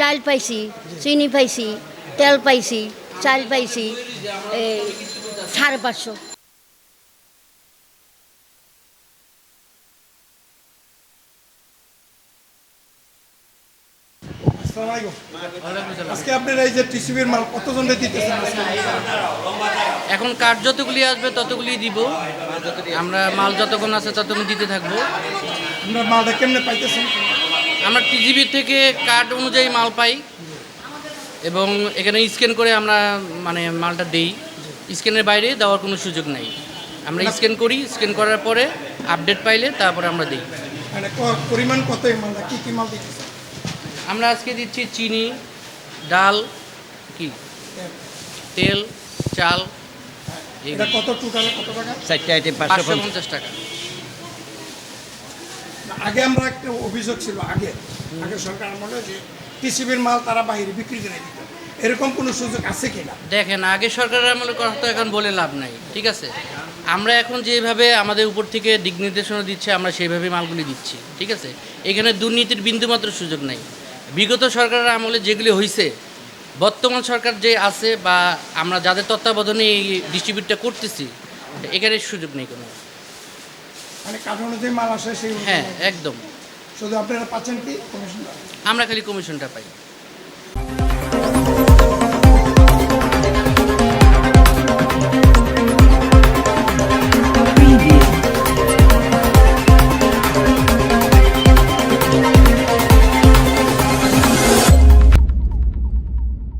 ডাল পাইছি চিনি পাইছি তেল পাইছি চাল পাইছি এই সাড়ে পাঁচশো। আজকে আপনারা এই যে টিসিবির মাল কতজনে দিতেছেন এখন কার্ড যতগুলি আসবে ততগুলি দিব। আমরা মাল যতক্ষণ আছে ততক্ষণ দিতে থাকব। আপনারা মালটা কেমনে পাইতেছেন? আমরা টিজিবি থেকে কার্ড অনুযায়ী মাল পাই। এবং এখানে স্ক্যান করে আমরা মানে মালটা দেই। স্ক্যানের বাইরে দেওয়ার কোনো সুযোগ নাই। আমরা স্ক্যান করি স্ক্যান করার পরে আপডেট পাইলে তারপরে আমরা দিই। মানে পরিমাণ কত মালটা? কি কি মাল আমরা আজকে দিচ্ছি চিনি ডাল কি? তেল চাল এটা কত টোটাল কত টাকা? চারটে আইটেম পাঁচশো পঞ্চাশ। টাকা। আগে আমরা একটা অভিযোগ ছিল আগে আগে সরকার আমলে যে টিসিবির মাল তারা বাইরে বিক্রি করে দিত। এরকম কোনো সুযোগ আছে কিনা দেখেন আগে সরকারের আমলের কথা তো এখন বলে লাভ নাই ঠিক আছে? আমরা এখন যেভাবে আমাদের উপর থেকে দিক নির্দেশনা দিচ্ছে আমরা সেইভাবে মালগুলি দিচ্ছি ঠিক আছে? এখানে দুর্নীতির বিন্দুমাত্র সুযোগ নাই। বিগত সরকারের আমলে যেগুলি হয়েছে বর্তমান সরকার যে আছে বা আমরা যাদের তত্ত্বাবধানে এই ডিস্ট্রিবিউটটা করতেছি এখানে সুযোগ নেই কোনো। মানে কাঠ অনুযায়ী মাল আসে সেই হ্যাঁ একদম। শুধু আপনারা পাচ্ছেন কি আমরা খালি কমিশনটা পাই।